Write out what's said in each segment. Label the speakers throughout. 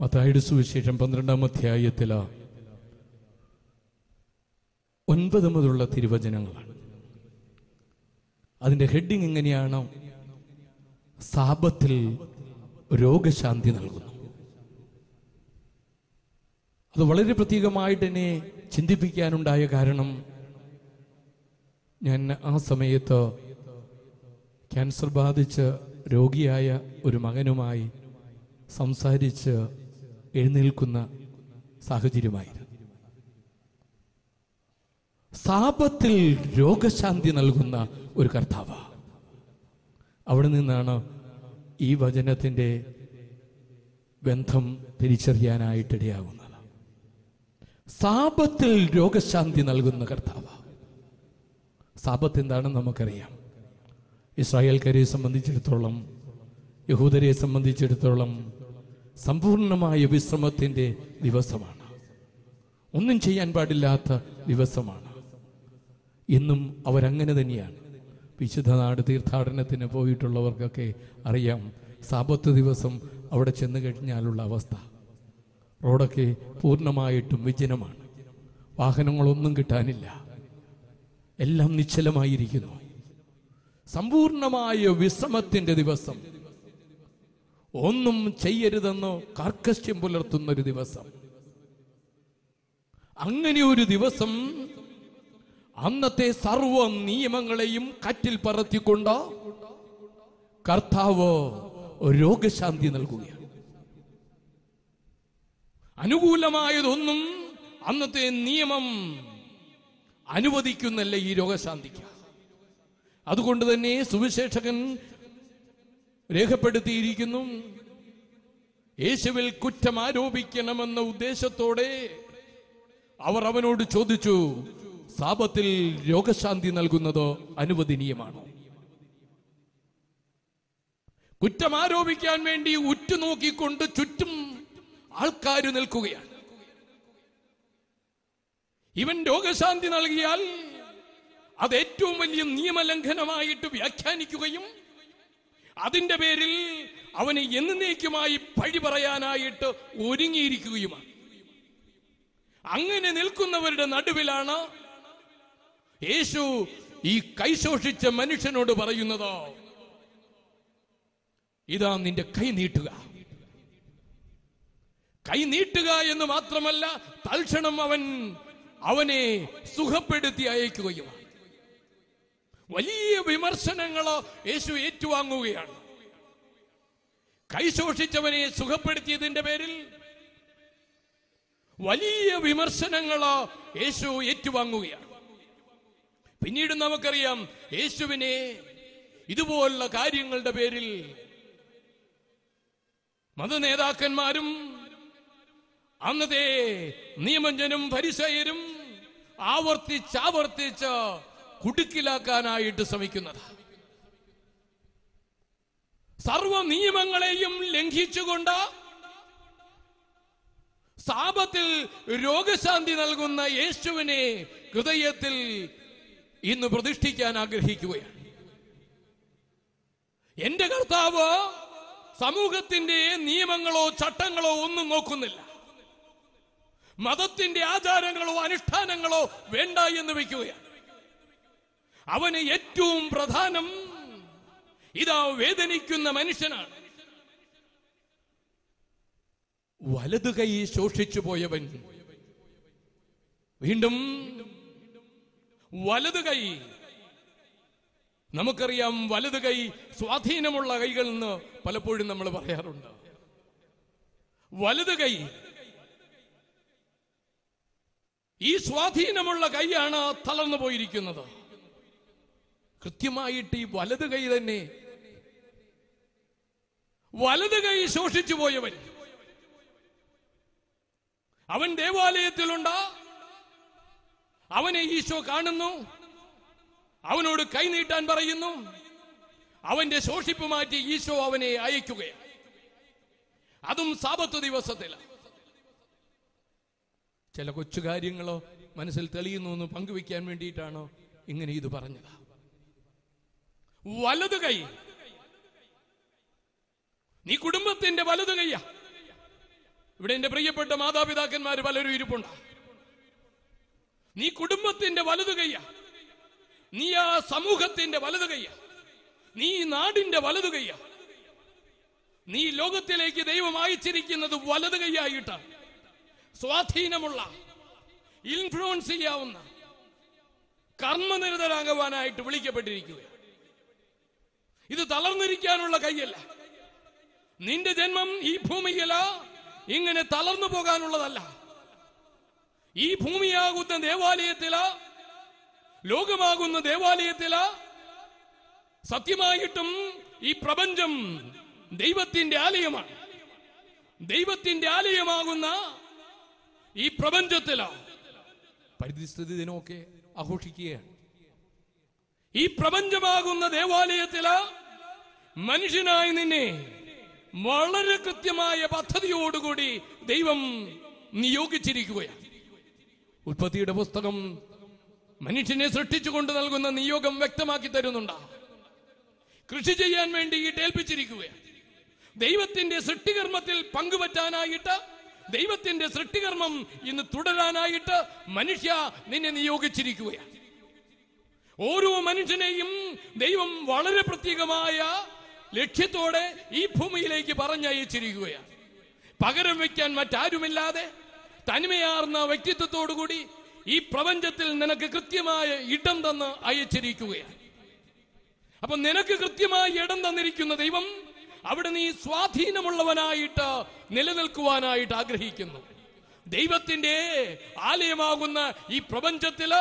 Speaker 1: മത്തായുടെ സുവിശേഷം പന്ത്രണ്ടാം അധ്യായത്തില. ഒൻപത് മുതലുള്ള തിരുവചനങ്ങളാണ്. അതിന്റെ ഹെഡിങ് എങ്ങനെയാണ് സാപത്തിൽ രോഗശാന്തി നൽകുന്നു. അത് വളരെ പ്രത്യേകമായിട്ട് എന്നെ ചിന്തിപ്പിക്കാനുണ്ടായ കാരണം ഞാൻ ആ സമയത്ത് ക്യാൻസർ ബാധിച്ച് രോഗിയായ ഒരു മകനുമായി സംസാരിച്ച് എഴുന്നേൽക്കുന്ന സാഹചര്യമായിരുന്നു. സാപത്തിൽ രോഗശാന്തി നൽകുന്ന ഒരു കർത്താവ. അവിടെ നിന്നാണ് ഈ വചനത്തിന്റെ ബന്ധം തിരിച്ചറിയാനായിട്ടിടയാകുന്നത് സാപത്തിൽ രോഗശാന്തി നൽകുന്ന കർത്താവ. സാപത്ത് എന്താണെന്ന് നമുക്കറിയാം. ഇസ്രായേൽക്കാരെ സംബന്ധിച്ചിടത്തോളം യഹൂദരെ സംബന്ധിച്ചിടത്തോളം സമ്പൂർണമായ വിശ്രമത്തിന്റെ ദിവസമാണ്. ഒന്നും ചെയ്യാൻ പാടില്ലാത്ത ദിവസമാണ്. ഇന്നും അവരങ്ങനെ തന്നെയാണ്. വിശുദ്ധ നാട് തീർത്ഥാടനത്തിന് പോയിട്ടുള്ളവർക്കൊക്കെ അറിയാം സാപത്ത് ദിവസം അവിടെ ചെന്ന് കഴിഞ്ഞാലുള്ള അവസ്ഥ. റോഡൊക്കെ പൂർണമായിട്ടും വിജനമാണ്. വാഹനങ്ങളൊന്നും കിട്ടാനില്ല. എല്ലാം നിശ്ചലമായിരിക്കുന്നു. സമ്പൂർണമായ വിശ്രമത്തിന്റെ ദിവസം. ഒന്നും ചെയ്യരുതെന്ന് കാർക്കശ്യം പുലർത്തുന്ന ഒരു ദിവസം. അങ്ങനെ ഒരു ദിവസം അന്നത്തെ സർവ നിയമങ്ങളെയും കാറ്റിൽ പറത്തിക്കൊണ്ട് കർത്താവ് രോഗശാന്തി നൽകുകയാണ്. അനുകൂലമായതൊന്നും അന്നത്തെ നിയമം അനുവദിക്കുന്നല്ല ഈ രോഗശാന്തിക്ക്. അതുകൊണ്ട് തന്നെ സുവിശേഷകൻ രേഖപ്പെടുത്തിയിരിക്കുന്നു. യേശുവിൽ കുറ്റം ആരോപിക്കണമെന്ന ഉദ്ദേശത്തോടെ അവർ അവനോട് ചോദിച്ചു സാപത്തിൽ രോഗശാന്തി നൽകുന്നത് അനുവദനീയമാണോ? കുറ്റം ആരോപിക്കാൻ വേണ്ടി ഉറ്റുനോക്കിക്കൊണ്ട് ചുറ്റും ആൾക്കാർ നിൽക്കുകയാണ്. ഇവൻ രോഗശാന്തി നൽകിയാൽ അത് ഏറ്റവും വലിയ നിയമലംഘനമായിട്ട് വ്യാഖ്യാനിക്കുകയും അതിന്റെ പേരിൽ അവന് എന്നേക്കുമായി പഴി പറയാനായിട്ട് ഒരുങ്ങിയിരിക്കുകയുമാണ്. അങ്ങനെ നിൽക്കുന്നവരുടെ നടുവിലാണ് യേശു ഈ കൈശോഷിച്ച മനുഷ്യനോട് പറയുന്നത് ഇതാ നിന്റെ കൈ നീട്ടുക. കൈ നീട്ടുക എന്ന് മാത്രമല്ല തൽക്ഷണം അവൻ അവനെ സുഖപ്പെടുത്തി അയക്കുകയുമാണ്. വലിയ വിമർശനങ്ങളോ യേശു ഏറ്റുവാങ്ങുകയാണ്. കൈശോഷിച്ചവനെ സുഖപ്പെടുത്തിയതിന്റെ പേരിൽ വലിയ വിമർശനങ്ങളോ യേശു ഏറ്റുവാങ്ങുകയാണ്. പിന്നീട് നമുക്കറിയാം യേശുവിനെ ഇതുപോലുള്ള കാര്യങ്ങളുടെ പേരിൽ മത നേതാക്കന്മാരും അന്നത്തെ നിയമജനും പരിസയരും ആവർത്തിച്ചാവർത്തിച്ച് കുടുക്കിലാക്കാനായിട്ട് ശ്രമിക്കുന്നത്. സർവ നിയമങ്ങളെയും ലംഘിച്ചുകൊണ്ട് സാപത്തിൽ രോഗശാന്തി നൽകുന്ന യേശുവിനെ ഹൃദയത്തിൽ ഇന്ന് പ്രതിഷ്ഠിക്കാൻ ആഗ്രഹിക്കുകയാണ്. എന്റെ കർത്താവ് സമൂഹത്തിന്റെ നിയമങ്ങളോ ചട്ടങ്ങളോ ഒന്നും നോക്കുന്നില്ല. മതത്തിന്റെ ആചാരങ്ങളോ അനുഷ്ഠാനങ്ങളോ വേണ്ട എന്ന് വെക്കുകയാണ് അവന് ഏറ്റവും പ്രധാനം ഇതാ വേദനിക്കുന്ന മനുഷ്യനാണ്. വലതു കൈ ശോഷിച്ചു പോയവൻ. വീണ്ടും വലതു കൈ. നമുക്കറിയാം വലതു കൈ സ്വാധീനമുള്ള കൈകൾ എന്ന് പലപ്പോഴും നമ്മൾ പറയാറുണ്ട്. വലതു കൈ. ഈ സ്വാധീനമുള്ള കൈയാണ് തളർന്നു പോയിരിക്കുന്നത്. കൃത്യമായിട്ട് ഈ വലത് കൈ തന്നെ. വലത് കൈ ശോഷിച്ചു പോയവൻ. അവൻ ദേവാലയത്തിലുണ്ട്. അവനെ ഈശോ കാണുന്നു. അവനോട് കൈ നീട്ടാൻ പറയുന്നു. അവന്റെ ശോഷിപ്പ് മാറ്റി ഈശോ അവനെ അയക്കുകയാണ്. അതും സാപത്ത് ദിവസത്തിലാണ് ചില കൊച്ചു കാര്യങ്ങളോ മനസ്സിൽ തെളിയുന്നു എന്ന് പങ്കുവെക്കാൻ വേണ്ടിയിട്ടാണോ ഇങ്ങനെ ഇത് പറഞ്ഞത്? വലത് കൈ. നീ കുടുംബത്തിന്റെ വലതു കൈയാ. ഇവിടെ എന്റെ പ്രിയപ്പെട്ട മാതാപിതാക്കന്മാർ പലരും ഇരിപ്പുണ്ട്. നീ കുടുംബത്തിന്റെ വലതു കയ്യ നീ ആ സമൂഹത്തിന്റെ വലതു കയ്യ നീ നാടിന്റെ വലതു കയ്യ നീ ലോകത്തിലേക്ക് ദൈവം അയച്ചിരിക്കുന്നത് വലത് കൈയായിട്ട്. സ്വാധീനമുള്ള ഇൻഫ്ലുവൻസ് ചെയ്യാവുന്ന കർമ്മനിരതരാകുവാനായിട്ട് വിളിക്കപ്പെട്ടിരിക്കുക ഇത് തളർന്നിരിക്കാനുള്ള കൈയല്ല നിന്റെ ജന്മം ഈ ഭൂമിയില ഇങ്ങനെ തളർന്നു പോകാനുള്ളതല്ല. ഈ ഭൂമിയാകുന്ന ദേവാലയത്തില ലോകമാകുന്ന ദേവാലയത്തില സത്യമായിട്ടും ഈ പ്രപഞ്ചം ദൈവത്തിന്റെ ആലയമാണ്. ദൈവത്തിന്റെ ആലയമാകുന്ന ഈ പ്രപഞ്ചത്തില. പരിസ്ഥിതി ദിനമൊക്കെ ആഘോഷിക്കുകയാണ്. ഈ പ്രപഞ്ചമാകുന്ന ദേവാലയത്തില മനുഷ്യനായി നിന്നെ വളരെ കൃത്യമായ പദ്ധതിയോടുകൂടി ദൈവം നിയോഗിച്ചിരിക്കുകയാണ്. ഉൽപ്പത്തിയുടെ പുസ്തകം മനുഷ്യനെ സൃഷ്ടിച്ചുകൊണ്ട് നൽകുന്ന നിയോഗം വ്യക്തമാക്കി തരുന്നുണ്ട്. കൃഷി ചെയ്യാൻ വേണ്ടി ഏൽപ്പിച്ചിരിക്കുകയാണ്. ദൈവത്തിന്റെ സൃഷ്ടികർമ്മത്തിൽ പങ്കുവറ്റാനായിട്ട് ദൈവത്തിന്റെ സൃഷ്ടികർമ്മം ഇന്ന് തുടരാനായിട്ട് മനുഷ്യ നിന്നെ നിയോഗിച്ചിരിക്കുകയാണ്. ഓരോ മനുഷ്യനെയും ദൈവം വളരെ പ്രത്യേകമായ ലക്ഷ്യത്തോടെ ഈ ഭൂമിയിലേക്ക് പറഞ്ഞയച്ചിരിക്കുകയാണ്. പകരം വയ്ക്കാൻ മറ്റാരുമില്ലാതെ തനിമയാർന്ന വ്യക്തിത്വത്തോടുകൂടി ഈ പ്രപഞ്ചത്തിൽ നിനക്ക് കൃത്യമായ ഇടം തന്ന് അയച്ചിരിക്കുകയാണ്. അപ്പൊ നിനക്ക് കൃത്യമായ ഇടം തന്നിരിക്കുന്ന ദൈവം അവിടെ നീ സ്വാധീനമുള്ളവനായിട്ട് നിലനിൽക്കുവാനായിട്ട് ആഗ്രഹിക്കുന്നു. ദൈവത്തിന്റെ ആലയമാകുന്ന ഈ പ്രപഞ്ചത്തിൽ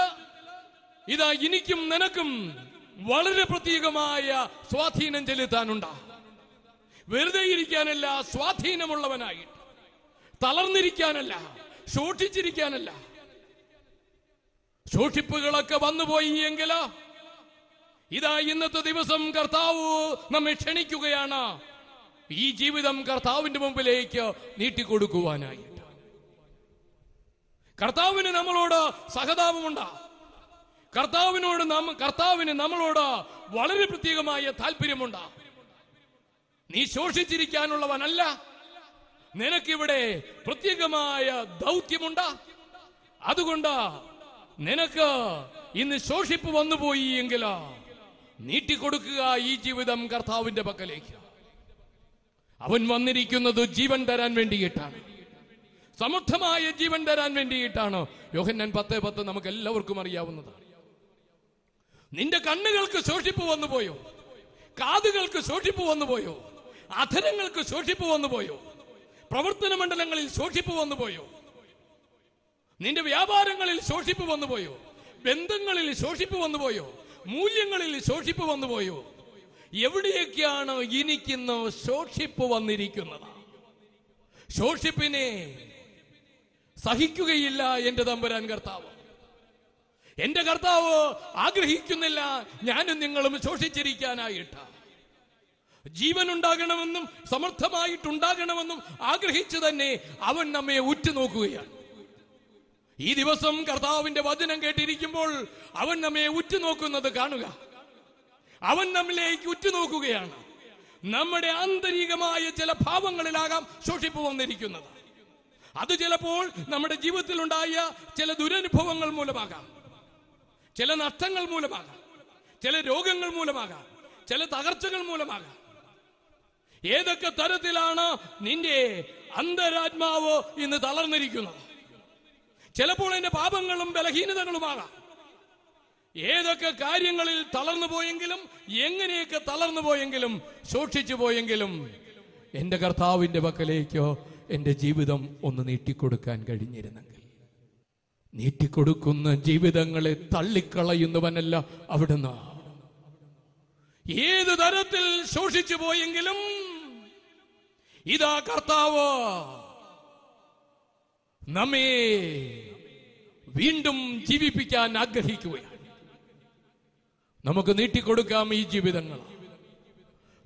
Speaker 1: ഇതാ എനിക്കും നിനക്കും വളരെ പ്രത്യേകമായ സ്വാധീനം ചെലുത്താനുണ്ട. വെറുതെ ഇരിക്കാനല്ല സ്വാധീനമുള്ളവനായിട്ട്. തളർന്നിരിക്കാനല്ല ശോഷിച്ചിരിക്കാനല്ല. ശോഷിപ്പുകളൊക്കെ വന്നുപോയി എങ്കിൽ ഇതാ ഇന്നത്തെ ദിവസം കർത്താവ് നമ്മെ ക്ഷണിക്കുകയാണ്. ഈ ജീവിതം കർത്താവിന്റെ മുമ്പിലേക്ക് നീട്ടിക്കൊടുക്കുവാനായിട്ട്. കർത്താവിന് നമ്മളോട് സഹതാപമുണ്ട്. കർത്താവിനോട് കർത്താവിന് നമ്മളോട് വളരെ പ്രത്യേകമായ താല്പര്യമുണ്ട്. നീ ശോഷിച്ചിരിക്കാനുള്ളവനല്ല. നിനക്കിവിടെ പ്രത്യേകമായ ദൗത്യമുണ്ട്. അതുകൊണ്ട് നിനക്ക് ഇന്ന് ശോഷിപ്പ് വന്നുപോയി എങ്കിൽ നീട്ടിക്കൊടുക്കുക ഈ ജീവിതം കർത്താവിന്റെ പക്കലേക്ക്. അവൻ വന്നിരിക്കുന്നത് ജീവൻ തരാൻ വേണ്ടിയിട്ടാണ്. സമൃദ്ധമായ ജീവൻ തരാൻ വേണ്ടിയിട്ടാണ്. യോഹന്നൻ പത്ത് പത്ത് നമുക്ക് എല്ലാവർക്കും അറിയാവുന്നതാണ്. നിന്റെ കണ്ണുകൾക്ക് ശോഷിപ്പ് വന്നുപോയോ കാതുകൾക്ക് ശോഷിപ്പ് വന്നുപോയോ അധരങ്ങൾക്ക് ശോഷിപ്പ് വന്നുപോയോ പ്രവർത്തന മണ്ഡലങ്ങളിൽ ശോഷിപ്പ് വന്നുപോയോ നിന്റെ വ്യാപാരങ്ങളിൽ ശോഷിപ്പ് വന്നുപോയോ ബന്ധങ്ങളിൽ ശോഷിപ്പ് വന്നുപോയോ മൂല്യങ്ങളിൽ ശോഷിപ്പ് വന്നുപോയോ എവിടെയൊക്കെയാണ് എനിക്കിന്ന് ശോഷിപ്പ് വന്നിരിക്കുന്നത്? ശോഷിപ്പിനെ സഹിക്കുകയില്ല എന്റെ തമ്പുരാൻ കർത്താവ്. എന്റെ കർത്താവ് ആഗ്രഹിക്കുന്നില്ല ഞാനും നിങ്ങളും ശോഷിച്ചിരിക്കാനായിട്ട്. ജീവൻ ഉണ്ടാകണമെന്നും സമർത്ഥമായിട്ടുണ്ടാകണമെന്നും ആഗ്രഹിച്ചു തന്നെ അവൻ നമ്മെ ഉറ്റുനോക്കുകയാണ്. ഈ ദിവസം കർത്താവിന്റെ വചനം കേട്ടിരിക്കുമ്പോൾ അവൻ നമ്മെ ഉറ്റുനോക്കുന്നത് കാണുക. അവൻ നമ്മിലേക്ക് ഉറ്റുനോക്കുകയാണ്. നമ്മുടെ ആന്തരികമായ ചില ഭാവങ്ങളിലാകാം ശോഷിപ്പ് വന്നിരിക്കുന്നത്. അത് ചിലപ്പോൾ നമ്മുടെ ജീവിതത്തിലുണ്ടായ ചില ദുരനുഭവങ്ങൾ മൂലമാകാം. ചില നഷ്ടങ്ങൾ മൂലമാകാം. ചില രോഗങ്ങൾ മൂലമാകാം. ചില തകർച്ചകൾ മൂലമാകാം. ഏതൊക്കെ തരത്തിലാണ് നിന്റെ അന്തരാത്മാവ് ഇന്ന് തളർന്നിരിക്കുന്നത്? ചിലപ്പോൾ എന്റെ പാപങ്ങളും ബലഹീനതകളുമാകാം. ഏതൊക്കെ കാര്യങ്ങളിൽ തളർന്നു പോയെങ്കിലും എങ്ങനെയൊക്കെ തളർന്നു പോയെങ്കിലും സൂക്ഷിച്ചു പോയെങ്കിലും എന്റെ കർത്താവിന്റെ പക്കലേക്കോ എന്റെ ജീവിതം ഒന്ന് നീട്ടിക്കൊടുക്കാൻ കഴിഞ്ഞിരുന്നെങ്കിൽ. നീട്ടിക്കൊടുക്കുന്ന ജീവിതങ്ങളെ തള്ളിക്കളയുന്നവനല്ല അവിടുന്ന്. ഏത് തരത്തിൽ ശോഷിച്ചു പോയെങ്കിലും ഇതാ കർത്താവ് നമ്മെ വീണ്ടും ജീവിപ്പിക്കാൻ ആഗ്രഹിക്കുകയാണ്. നമുക്ക് നീട്ടിക്കൊടുക്കാം ഈ ജീവിതങ്ങൾ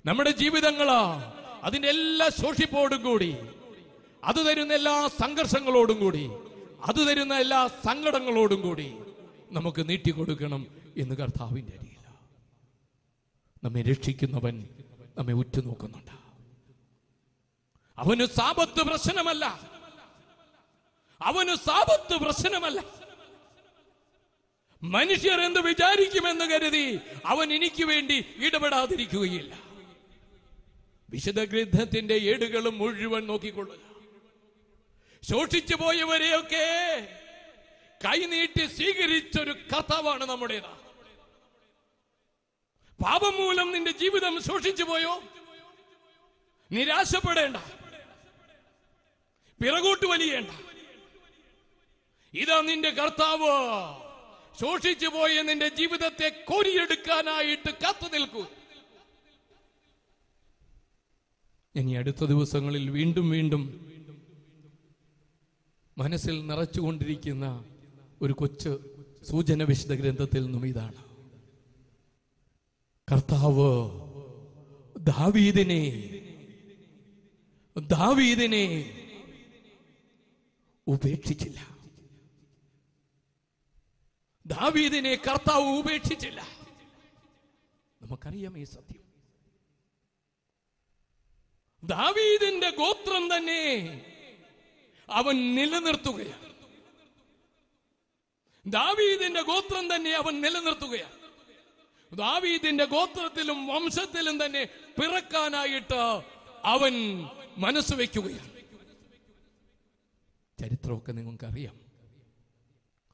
Speaker 1: നമ്മുടെ ജീവിതങ്ങളാ അതിന്റെ എല്ലാ ശോഷിപ്പോടും കൂടി അത് തരുന്ന എല്ലാ സംഘർഷങ്ങളോടും കൂടി അത് തരുന്ന എല്ലാ സങ്കടങ്ങളോടും കൂടി നമുക്ക് നീട്ടിക്കൊടുക്കണം എന്ന് കർത്താവിന്റെ അരിയില്ല നമ്മെ രക്ഷിക്കുന്നവൻ നമ്മെ ഉറ്റുനോക്കുന്നുണ്ട്. അവന് സാപത്ത് പ്രശ്നമല്ല. അവന് സാപത്ത് പ്രശ്നമല്ല. മനുഷ്യർ എന്ത് വിചാരിക്കുമെന്ന് കരുതി അവൻ എനിക്ക് വേണ്ടി ഇടപെടാതിരിക്കുകയില്ല. വിശുദ്ധ ഗ്രന്ഥത്തിന്റെ ഏടുകളും മുഴുവൻ നോക്കിക്കൊള്ളുക. ശോഷിച്ചു പോയവരെയൊക്കെ കൈനീട്ടി സ്വീകരിച്ചൊരു കർത്താവാണ് നമ്മുടേത്. പാപം മൂലം നിന്റെ ജീവിതം ശോഷിച്ചു പോയോ? നിരാശപ്പെടേണ്ട. പിറകോട്ട് വലിയേണ്ട. ഇതാ നിന്റെ കർത്താവ്. ശോഷിച്ചു പോയ നിന്റെ ജീവിതത്തെ കോരിയെടുക്കാനായിട്ട് കാത്തു നിൽക്കൂ. ഇനി അടുത്ത ദിവസങ്ങളിൽ വീണ്ടും വീണ്ടും മനസ്സിൽ നിറച്ചുകൊണ്ടിരിക്കുന്ന ഒരു കൊച്ചു സൂചന വിശുദ്ധ ഗ്രന്ഥത്തിൽ നിന്നും ഇതാണ്. കർത്താവ് ദാവീദിനെ ദാവീദിനെ ഉപേക്ഷിച്ചില്ല. ദാവീദിനെ കർത്താവ് ഉപേക്ഷിച്ചില്ല. നമുക്കറിയാം ഈ സത്യം. ദാവീദിന്റെ ഗോത്രം തന്നെ അവൻ നിലനിർത്തുകയാണ്. ദാവീദിന്റെ ഗോത്രം തന്നെ അവൻ നിലനിർത്തുകയാണ്. ദാവീദിന്റെ ഗോത്രത്തിലും വംശത്തിലും തന്നെ പിറക്കാനായിട്ട് അവൻ മനസ്സ് വയ്ക്കുകയാണ്. ചരിത്രമൊക്കെ നിങ്ങൾക്കറിയാം.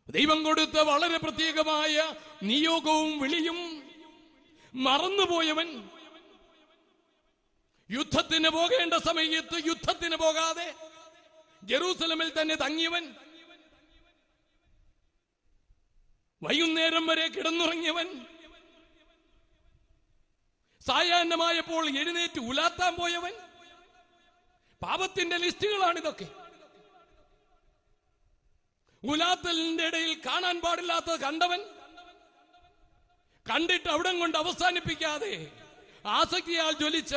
Speaker 1: ദൈവം കൊടുത്ത വളരെ പ്രത്യേകമായ നിയോഗവും വിളിയും മറന്നുപോയവൻ. യുദ്ധത്തിന് പോകേണ്ട സമയത്ത് യുദ്ധത്തിന് പോകാതെ ജെറൂസലമിൽ തന്നെ തങ്ങിയവൻ. വൈകുന്നേരം വരെ കിടന്നുറങ്ങിയവൻ. സായാഹ്നമായപ്പോൾ എഴുന്നേറ്റ് ഉലാത്താൻ പോയവൻ. പാപത്തിന്റെ ലിസ്റ്റുകളാണ് ഇതൊക്കെ ഉലാത്തലിന്റെ ഇടയിൽ കാണാൻ പാടില്ലാത്തത് കണ്ടവൻ. കണ്ടിട്ട് അവിടം കൊണ്ട് അവസാനിപ്പിക്കാതെ ആസക്തിയാൽ ജ്വലിച്ച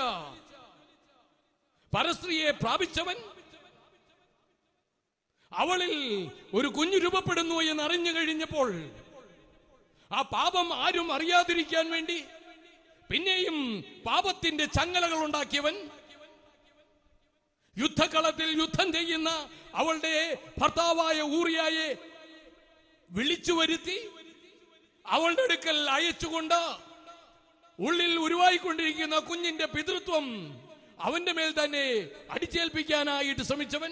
Speaker 1: പരസ്ത്രീയെ പ്രാപിച്ചവൻ. അവളിൽ ഒരു കുഞ്ഞു രൂപപ്പെടുന്നു എന്ന് അറിഞ്ഞു കഴിഞ്ഞപ്പോൾ ആ പാപം ആരും അറിയാതിരിക്കാൻ വേണ്ടി പിന്നെയും പാപത്തിന്റെ ചങ്ങലകൾ ഉണ്ടാക്കിയവൻ യുദ്ധകളത്തിൽ യുദ്ധം ചെയ്യുന്ന അവളുടെ ഭർത്താവായ ഊറിയായെ വിളിച്ചു വരുത്തി അവളുടെ അടുക്കൽ അയച്ചുകൊണ്ട് ഉള്ളിൽ ഉരുവായിക്കൊണ്ടിരിക്കുന്ന കുഞ്ഞിന്റെ പിതൃത്വം അവന്റെ മേൽ തന്നെ അടിച്ചേൽപ്പിക്കാനായിട്ട് ശ്രമിച്ചവൻ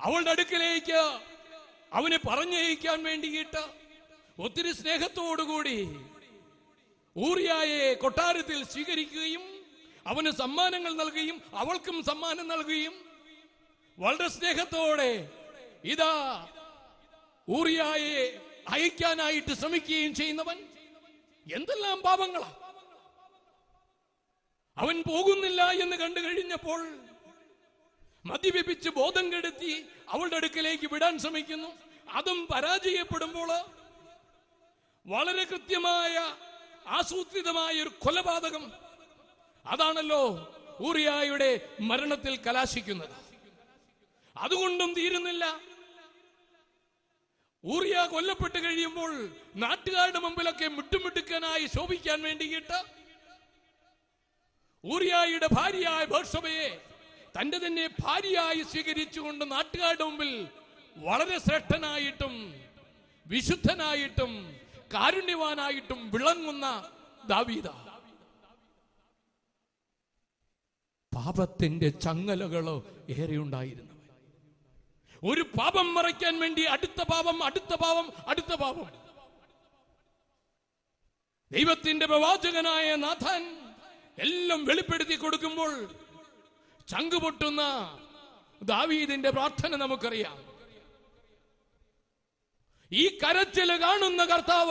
Speaker 1: അവളുടെ അടുക്കലേക്ക് അവനെ പറഞ്ഞയക്കാൻ വേണ്ടിയിട്ട് ഒത്തിരി സ്നേഹത്തോടുകൂടി ഊറിയായെ കൊട്ടാരത്തിൽ സ്വീകരിക്കുകയും അവന് സമ്മാനങ്ങൾ നൽകുകയും അവൾക്കും സമ്മാനം നൽകുകയും വളരെ സ്നേഹത്തോടെ ഇതാ ഊറിയായെ അയക്കാനായിട്ട് ശ്രമിക്കുകയും ചെയ്യുന്നവൻ എന്തെല്ലാം പാപങ്ങളാ. അവൻ പോകുന്നില്ല എന്ന് കണ്ടു കഴിഞ്ഞപ്പോൾ മദ്യപിപ്പിച്ച് ബോധം കെടുത്തി അവളുടെ അടുക്കലേക്ക് വിടാൻ ശ്രമിക്കുന്നു. അതും പരാജയപ്പെടുമ്പോൾ വളരെ കൃത്യമായ ആസൂത്രിതമായ ഒരു കൊലപാതകം. അതാണല്ലോ ഊറിയായുടെ മരണത്തിൽ കലാശിക്കുന്നത്. അതുകൊണ്ടും തീരുന്നില്ല. ഊറിയ കൊല്ലപ്പെട്ട് കഴിയുമ്പോൾ നാട്ടുകാരുടെ മുമ്പിലൊക്കെ മുട്ടുമുട്ടുക്കനായി ശോഭിക്കാൻ വേണ്ടിയിട്ട് ഊറിയായുടെ ഭാര്യയായ ബേർഷബയെ തന്റെ തന്നെ ഭാര്യയായി സ്വീകരിച്ചുകൊണ്ട് നാട്ടുകാരുടെ മുമ്പിൽ വളരെ ശ്രേഷ്ഠനായിട്ടും വിശുദ്ധനായിട്ടും കാരുണ്യവാനായിട്ടും വിളങ്ങുന്ന ദാവീദ. പാപത്തിന്റെ ചങ്ങലകളോ ഏറെ ഉണ്ടായിരുന്നു ഒരു പാപം മറയ്ക്കാൻ വേണ്ടി അടുത്ത പാപം അടുത്ത പാപം അടുത്ത പാപം. ദൈവത്തിന്റെ പ്രവാചകനായ നാഥൻ എല്ലാം വെളിപ്പെടുത്തി കൊടുക്കുമ്പോൾ ചങ്കുപൊട്ടുന്ന ദാവീദിന്റെ പ്രാർത്ഥന നമുക്കറിയാം. ഈ കരച്ചിൽ കാണുന്ന കർത്താവ.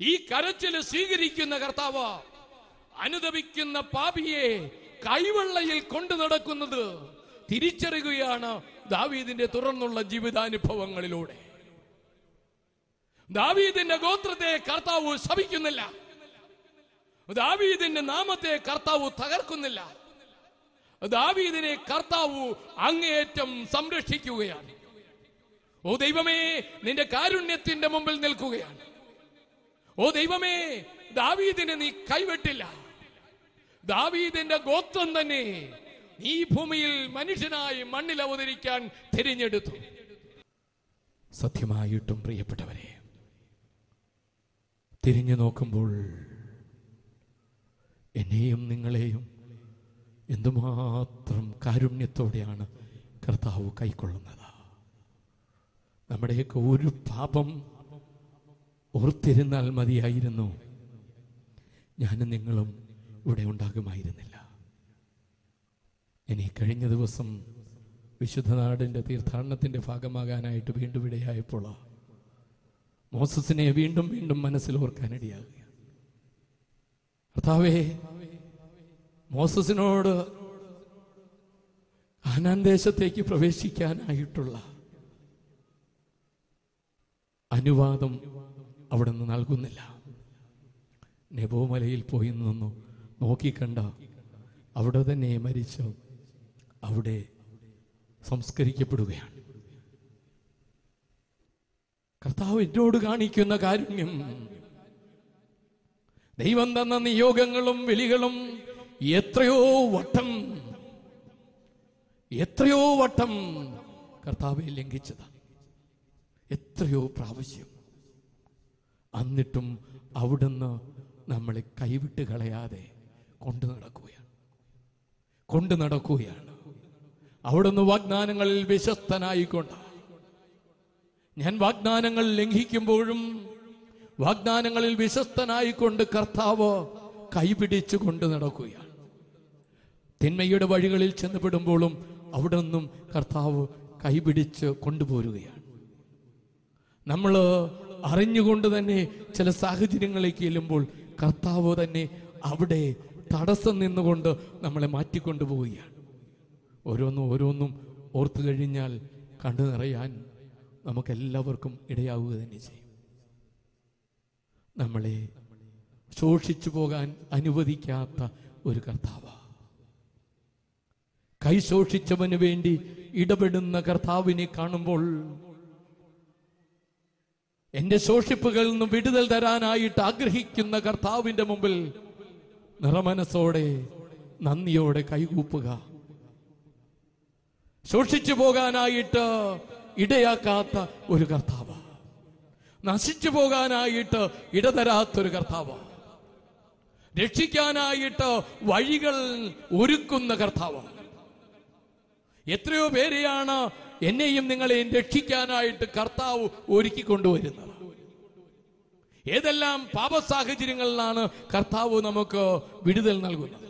Speaker 1: ഈ കരച്ചിൽ സ്വീകരിക്കുന്ന കർത്താവ. അനുദപിക്കുന്ന പാപിയെ കൈവെള്ളയിൽ കൊണ്ടു നടക്കുന്നത് തിരിച്ചറിയുകയാണ് ദാവീദിന്റെ തുടർന്നുള്ള ജീവിതാനുഭവങ്ങളിലൂടെ. ദാവീദിന്റെ ഗോത്രത്തെ കർത്താവ് ശപിക്കുന്നില്ല. ദാവീദിന്റെ നാമത്തെ കർത്താവ് തകർക്കുന്നില്ല. ദാവീദിനെ കർത്താവ് അങ്ങേയറ്റം സംരക്ഷിക്കുകയാണ്. ഓ ദൈവമേ നിന്റെ കാരുണ്യത്തിന്റെ മുമ്പിൽ നിൽക്കുകയാണ്. ഓ ദൈവമേ ദാവീദിനെ നീ കൈവിട്ടില്ല. ദാവീദിന്റെ ഗോത്രം തന്നെ ഈ ഭൂമിയിൽ മനുഷ്യനായി മണ്ണിൽ അവതരിക്കാൻ തിരഞ്ഞെടുത്തു. സത്യമായിട്ടും പ്രിയപ്പെട്ടവരെ തിരിഞ്ഞു നോക്കുമ്പോൾ എന്നെയും നിങ്ങളെയും എന്തുമാത്രം കാരുണ്യത്തോടെയാണ് കർത്താവ് കൈക്കൊള്ളുന്നത്? നമ്മുടെയൊക്കെ ഒരു പാപം ഓർത്തിരുന്നാൽ മതിയായിരുന്നു. ഞാനും നിങ്ങളും ഇവിടെ ഉണ്ടാകുമായിരുന്നില്ല. ഇനി കഴിഞ്ഞ ദിവസം വിശുദ്ധനാടിന്റെ തീർത്ഥാടനത്തിന്റെ ഭാഗമാകാനായിട്ട് വീണ്ടും ഇടയായപ്പോൾ മോസസിനെ വീണ്ടും വീണ്ടും മനസ്സിൽ ഓർക്കാനിടയാകുക കർത്താവേ മോസസിനോട് ആനാൻ ദേശത്തേക്ക് പ്രവേശിക്കാനായിട്ടുള്ള അനുവാദം അവിടെ നിന്ന് നൽകുന്നില്ല. നെബോമലയിൽ പോയി നിന്നു നോക്കിക്കണ്ട അവിടെ തന്നെ മരിച്ചു അവിടെ സംസ്കരിക്കപ്പെടുകയാണ്. കർത്താവ് എന്നോട് കാണിക്കുന്ന കാരുണ്യം ദൈവം തന്ന നിയോഗങ്ങളും വിളികളും എത്രയോ വട്ടം എത്രയോ വട്ടം കർത്താവെ ലംഘിച്ചത്. എത്രയോ പ്രാവശ്യം. എന്നിട്ടും അവിടുന്ന് നമ്മളെ കൈവിട്ട് കളയാതെ കൊണ്ടു നടക്കുകയാണ്. കൊണ്ടു നടക്കുകയാണ്. അവിടുന്ന് വാഗ്ദാനങ്ങളിൽ വിശ്വസ്തനായിക്കൊണ്ട്. ഞാൻ വാഗ്ദാനങ്ങൾ ലംഘിക്കുമ്പോഴും വാഗ്ദാനങ്ങളിൽ വിശ്വസ്തനായിക്കൊണ്ട് കർത്താവ് കൈപിടിച്ചു കൊണ്ടു നടക്കുകയാണ്. തിന്മയുടെ വഴികളിൽ ചെന്നപ്പെടുമ്പോഴും അവിടെ നിന്നും കർത്താവ് കൈപിടിച്ച് കൊണ്ടുപോരുകയാണ്. നമ്മൾ അറിഞ്ഞുകൊണ്ട് തന്നെ ചില സാഹചര്യങ്ങളിലേക്ക് ചെല്ലുമ്പോൾ കർത്താവ് തന്നെ അവിടെ തടസ്സം നിന്നുകൊണ്ട് നമ്മളെ മാറ്റിക്കൊണ്ടുപോവുകയാണ്. ഓരോന്നും ഓരോന്നും ഓർത്തു കഴിഞ്ഞാൽ കണ്ടു നിറയാൻ നമുക്കെല്ലാവർക്കും ഇടയാവുക തന്നെ ചെയ്യും. നമ്മളെ ശോഷിച്ചു പോകാൻ അനുവദിക്കാത്ത ഒരു കർത്താവ്. കൈ ശോഷിച്ചവന് വേണ്ടി ഇടപെടുന്ന കർത്താവിനെ കാണുമ്പോൾ എന്റെ ശോഷിപ്പുകളിൽ നിന്നും വിടുതൽ തരാനായിട്ട് ആഗ്രഹിക്കുന്ന കർത്താവിന്റെ മുമ്പിൽ നിറമനസോടെ നന്ദിയോടെ കൈകൂപ്പുക. ശോഷിച്ചു പോകാനായിട്ട് ഇടയാക്കാത്ത ഒരു കർത്താവ്. നശിച്ചു പോകാനായിട്ട് ഇടതരാത്തൊരു കർത്താവ്. രക്ഷിക്കാനായിട്ട് വഴികൾ ഒരുക്കുന്ന കർത്താവ്. എത്രയോ പേരെയാണ് എന്നെയും നിങ്ങളെയും രക്ഷിക്കാനായിട്ട് കർത്താവ് ഒരുക്കി കൊണ്ടുവരുന്നത്. ഏതെല്ലാം പാപ സാഹചര്യങ്ങളിലാണ് കർത്താവ് നമുക്ക് വിടുതൽ നൽകുന്നത്.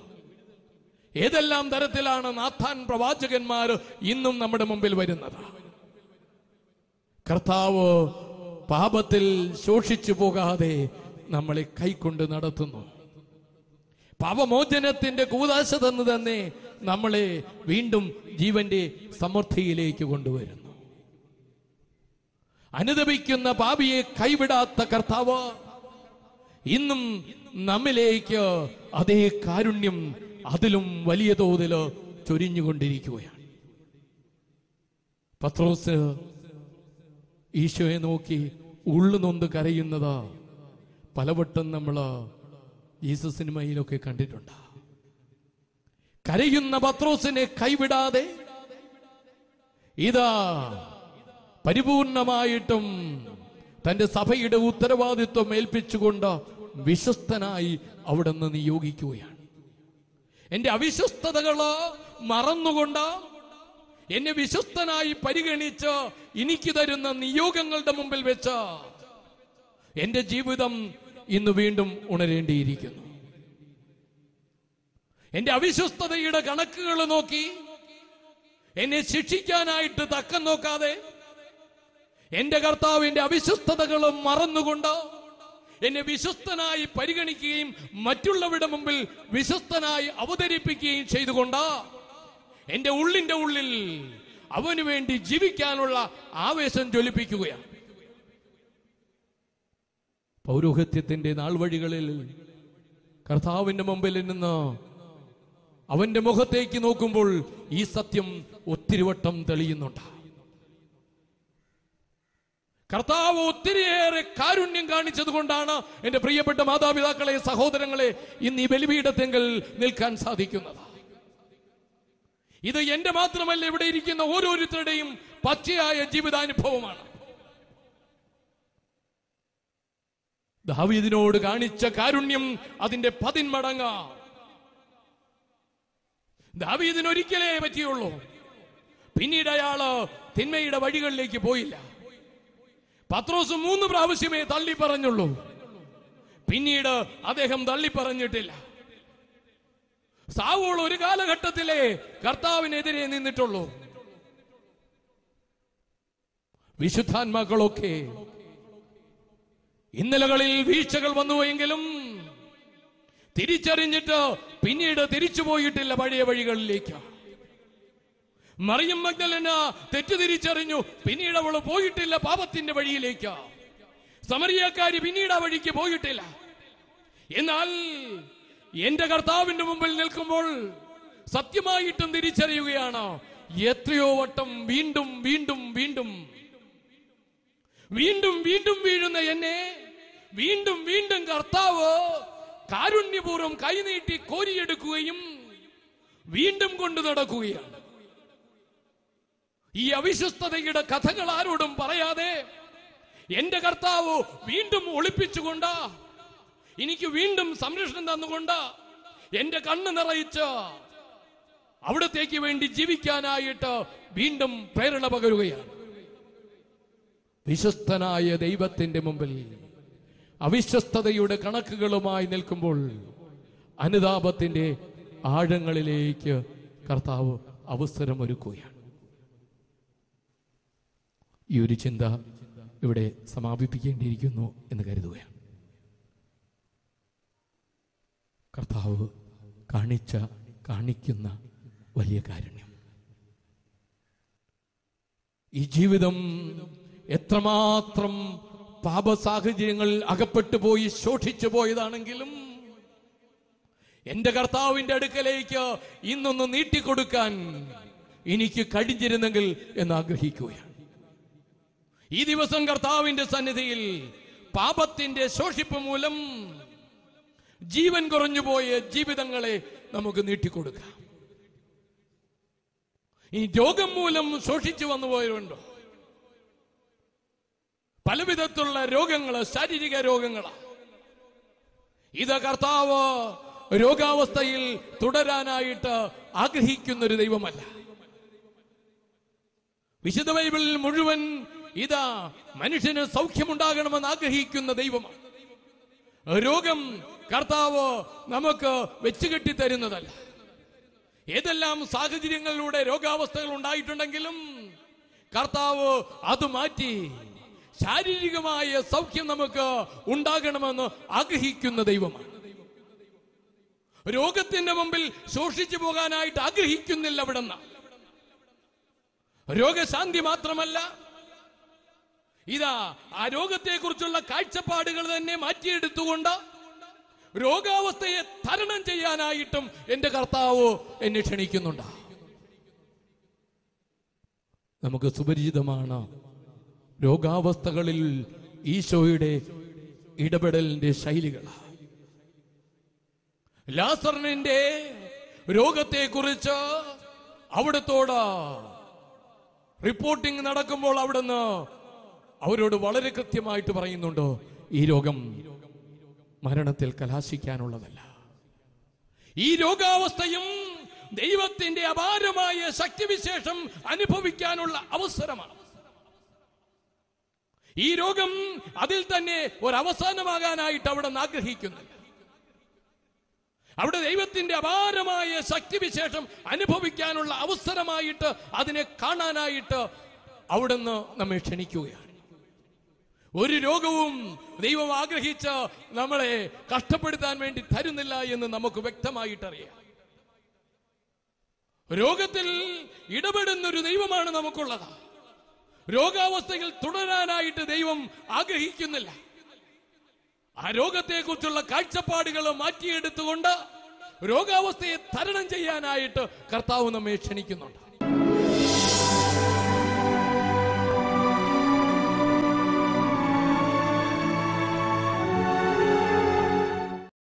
Speaker 1: ഏതെല്ലാം തരത്തിലാണ് നാഥാൻ പ്രവാചകന്മാർ ഇന്നും നമ്മുടെ മുമ്പിൽ വരുന്നത്. കർത്താവ് പാപത്തിൽ ശോഷിച്ചു പോകാതെ നമ്മളെ കൈക്കൊണ്ട് നടത്തുന്നു. പാപമോചനത്തിന്റെ കൂതാശ തന്നു തന്നെ നമ്മളെ വീണ്ടും ജീവന്റെ സമൃദ്ധിയിലേക്ക് കൊണ്ടുവരുന്നു. അനുദപിക്കുന്ന പാപിയെ കൈവിടാത്ത കർത്താവ് ഇന്നും നമ്മിലേക്ക് അതേ കാരുണ്യം അതിലും വലിയ തോതിൽ ചൊരിഞ്ഞുകൊണ്ടിരിക്കുകയാണ്. പത്രോസ് ഈശോയെ നോക്കി ഉള്ളു നൊന്ത് കരയുന്നത് പലവട്ടം നമ്മൾ ജീസസ് സിനിമയിലൊക്കെ കണ്ടിട്ടുണ്ട്. കരയുന്ന പത്രോസിനെ കൈവിടാതെ ഇതാ പരിപൂർണമായിട്ടും തന്റെ സഭയുടെ ഉത്തരവാദിത്വം ഏൽപ്പിച്ചുകൊണ്ട് വിശ്വസ്തനായി അവിടെ നിന്ന് നിയോഗിക്കുകയാണ്. എന്റെ അവിശ്വസ്തതകൾ മറന്നുകൊണ്ട് എന്നെ വിശ്വസ്തനായി പരിഗണിച്ച് എനിക്ക് തരുന്ന നിയോഗങ്ങളുടെ മുമ്പിൽ വെച്ച് എന്റെ ജീവിതം ഇന്ന് വീണ്ടും ഉണരേണ്ടിയിരിക്കുന്നു. എന്റെ അവിശ്വസ്തതയുടെ കണക്കുകൾ നോക്കി. എന്നെ ശിക്ഷിക്കാനായിട്ട് തക്കം നോക്കാതെ എന്റെ കർത്താവിന്റെ അവിശ്വസ്തതകളും മറന്നുകൊണ്ട് എന്നെ വിശ്വസ്തനായി പരിഗണിക്കുകയും മറ്റുള്ളവരുടെ മുമ്പിൽ വിശ്വസ്തനായി അവതരിപ്പിക്കുകയും ചെയ്തുകൊണ്ട് എന്റെ ഉള്ളിന്റെ ഉള്ളിൽ അവന് വേണ്ടി ജീവിക്കാനുള്ള ആവേശം ജ്വലിപ്പിക്കുകയാണ്. പൗരോഹിത്യത്തിന്റെ നാൾവഴികളിൽ കർത്താവിന്റെ മുമ്പിൽ നിന്ന് അവന്റെ മുഖത്തേക്ക് നോക്കുമ്പോൾ ഈ സത്യം ഒത്തിരി വട്ടം തെളിയുന്നുണ്ട്. കർത്താവ് ഒത്തിരിയേറെ കാരുണ്യം കാണിച്ചത് കൊണ്ടാണ് എന്റെ പ്രിയപ്പെട്ട മാതാപിതാക്കളെ സഹോദരങ്ങളെ ഇന്ന് ഈ ബലിപീഠത്തെങ്കിൽ നിൽക്കാൻ സാധിക്കുന്നത്. ഇത് എന്റെ മാത്രമല്ല ഇവിടെ ഇരിക്കുന്ന ഓരോരുത്തരുടെയും പച്ചയായ ജീവിതാനുഭവമാണ്. ദാവീദിനോട് കാണിച്ച കാരുണ്യം അതിന്റെ പതിന്മടങ്ങ ദാവീദിന് ഒരിക്കലേ പറ്റിയുള്ളൂ. പിന്നീട് അയാൾ തിന്മയുടെ വഴികളിലേക്ക് പോയില്ല. പത്രോസ് മൂന്ന് പ്രാവശ്യമേ തള്ളി പറഞ്ഞുള്ളൂ പിന്നീട് അദ്ദേഹം തള്ളി പറഞ്ഞിട്ടില്ല സാവോൾ ഒരു കാലഘട്ടത്തിലെ കർത്താവിനെതിരെ നിന്നിട്ടുള്ളൂ. വിശുദ്ധാത്മാക്കളൊക്കെ ഇന്നലകളിൽ വീഴ്ചകൾ വന്നുവെങ്കിലും തിരിച്ചറിഞ്ഞിട്ട് പിന്നീട് തിരിച്ചു പോയിട്ടില്ല പഴയ വഴികളിലേക്ക്. മറിയം മഗ്ദലന തെറ്റ് തിരിച്ചറിഞ്ഞു പിന്നീട് അവൾ പോയിട്ടില്ല പാപത്തിന്റെ വഴിയിലേക്ക്. സമരിയക്കാരി പിന്നീട് ആ വഴിക്ക് പോയിട്ടില്ല. എന്നാൽ എന്റെ കർത്താവിന്റെ മുമ്പിൽ നിൽക്കുമ്പോൾ സത്യമായിട്ടും തിരിച്ചറിയുകയാണ് എത്രയോ വട്ടം വീണ്ടും വീണ്ടും വീണ്ടും. വീണ്ടും വീണ്ടും വീഴുന്ന എന്നെ വീണ്ടും വീണ്ടും കർത്താവ് കാരുണ്യപൂർവം കൈനീട്ടി കോരിയെടുക്കുകയും വീണ്ടും കൊണ്ടു നടക്കുകയാണ്. ഈ അവിശ്വസ്തതയുടെ കഥകൾ ആരോടും പറയാതെ എന്റെ കർത്താവ് വീണ്ടും ഒളിപ്പിച്ചുകൊണ്ട് എനിക്ക് വീണ്ടും സംരക്ഷണം തന്നുകൊണ്ട് എന്റെ കണ്ണ് നിറയിച്ച് അവിടത്തേക്ക് വേണ്ടി ജീവിക്കാനായിട്ട് വീണ്ടും പ്രേരണ പകരുകയാണ്. വിശ്വസ്തനായ ദൈവത്തിന്റെ മുമ്പിൽ അവിശ്വസ്തതയുടെ കണക്കുകളുമായി നിൽക്കുമ്പോൾ അനുതാപത്തിന്റെ ആഴങ്ങളിലേക്ക് കർത്താവ് അവസരം ഒരുക്കുകയാണ്. ഈ ഒരു ചിന്ത ഇവിടെ സമാപിപ്പിക്കേണ്ടിയിരിക്കുന്നു എന്ന് കരുതുകയാണ്. കർത്താവ് കാണിച്ച കാണിക്കുന്ന വലിയ കാരുണ്യം. ഈ ജീവിതം എത്രമാത്രം പാപ സാഹചര്യങ്ങളിൽ അകപ്പെട്ടു പോയി ശോഷിച്ചു പോയതാണെങ്കിലും എന്റെ കർത്താവിന്റെ അടുക്കലേക്ക് ഇന്നൊന്ന് നീട്ടിക്കൊടുക്കാൻ എനിക്ക് കഴിഞ്ഞിരുന്നെങ്കിൽ എന്ന് ആഗ്രഹിക്കുകയാണ്. ഈ ദിവസം കർത്താവിന്റെ സന്നിധിയിൽ പാപത്തിന്റെ ശോഷിപ്പ് മൂലം ജീവൻ കുറഞ്ഞുപോയ ജീവിതങ്ങളെ നമുക്ക് നീട്ടിക്കൊടുക്കാം. ഈ രോഗം മൂലം ശോഷിച്ചു വന്നു പോയവരുണ്ടോ പലവിധത്തിലുള്ള രോഗങ്ങൾ ശാരീരിക രോഗങ്ങളാണ് ഇത് കർത്താവ് രോഗാവസ്ഥയിൽ തുടരാനായിട്ട് ആഗ്രഹിക്കുന്ന ഒരു ദൈവമല്ല. വിശുദ്ധ ബൈബിളിൽ മുഴുവൻ ഇതാ മനുഷ്യന് സൗഖ്യമുണ്ടാകണമെന്ന് ആഗ്രഹിക്കുന്ന ദൈവമാണ് രോഗം കർത്താവ് നമുക്ക് വെച്ചുകെട്ടി തരുന്നതല്ല ഏതെല്ലാം സാഹചര്യങ്ങളിലൂടെ രോഗാവസ്ഥകൾ ഉണ്ടായിട്ടുണ്ടെങ്കിലും കർത്താവ് അത് മാറ്റി ശാരീരികമായ സൗഖ്യം നമുക്ക് ഉണ്ടാകണമെന്ന് ആഗ്രഹിക്കുന്ന ദൈവമാണ്. രോഗത്തിന്റെ മുമ്പിൽ ശോഷിച്ചു പോകാനായിട്ട് ആഗ്രഹിക്കുന്നില്ല അവിടെന്ന്. രോഗശാന്തി മാത്രമല്ല ഇതാ ആ രോഗത്തെക്കുറിച്ചുള്ള കാഴ്ചപ്പാടുകൾ തന്നെ മാറ്റിയെടുത്തുകൊണ്ട് രോഗാവസ്ഥയെ തരണം ചെയ്യാനായിട്ടും എന്റെ കർത്താവ് എന്നെ ക്ഷണിക്കുന്നുണ്ട്. നമുക്ക് സുപരിചിതമാണ് രോഗാവസ്ഥകളിൽ ഈശോയുടെ ഇടപെടലിന്റെ ശൈലികൾ ലാസറിന്റെ രോഗത്തെക്കുറിച്ച് അവിടത്തോട് റിപ്പോർട്ടിംഗ് നടക്കുമ്പോൾ അവിടുന്ന് അവരോട് വളരെ കൃത്യമായിട്ട് പറയുന്നുണ്ട് ഈ രോഗം മരണത്തിൽ കലാശിക്കാനുള്ളതല്ല. ഈ രോഗാവസ്ഥയും ദൈവത്തിന്റെ അപാരമായ ശക്തിവിശേഷം അനുഭവിക്കാനുള്ള അവസരമാണ്. ഈ രോഗം അതിൽ തന്നെ ഒരവസാനമാകാനായിട്ട് അവിടെ നിന്ന് ആഗ്രഹിക്കുന്നു. അവിടെ ദൈവത്തിന്റെ അപാരമായ ശക്തിവിശേഷം അനുഭവിക്കാനുള്ള അവസരമായിട്ട് അതിനെ കാണാനായിട്ട് അവിടുന്ന് നമ്മെ ക്ഷണിക്കുകയാണ്. ഒരു രോഗവും ദൈവം ആഗ്രഹിച്ച് നമ്മളെ കഷ്ടപ്പെടുത്താൻ വേണ്ടി തരുന്നില്ല എന്ന് നമുക്ക് വ്യക്തമായിട്ടറിയാം. രോഗത്തിൽ ഇടപെടുന്നൊരു ദൈവമാണ് നമുക്കുള്ളത്. രോഗാവസ്ഥയിൽ തുടരാനായിട്ട് ദൈവം ആഗ്രഹിക്കുന്നില്ല. ആ രോഗത്തെക്കുറിച്ചുള്ള കാഴ്ചപ്പാടുകൾ മാറ്റിയെടുത്തുകൊണ്ട് രോഗാവസ്ഥയെ തരണം ചെയ്യാനായിട്ട് കർത്താവ് നമ്മെ ക്ഷണിക്കുന്നുണ്ട്.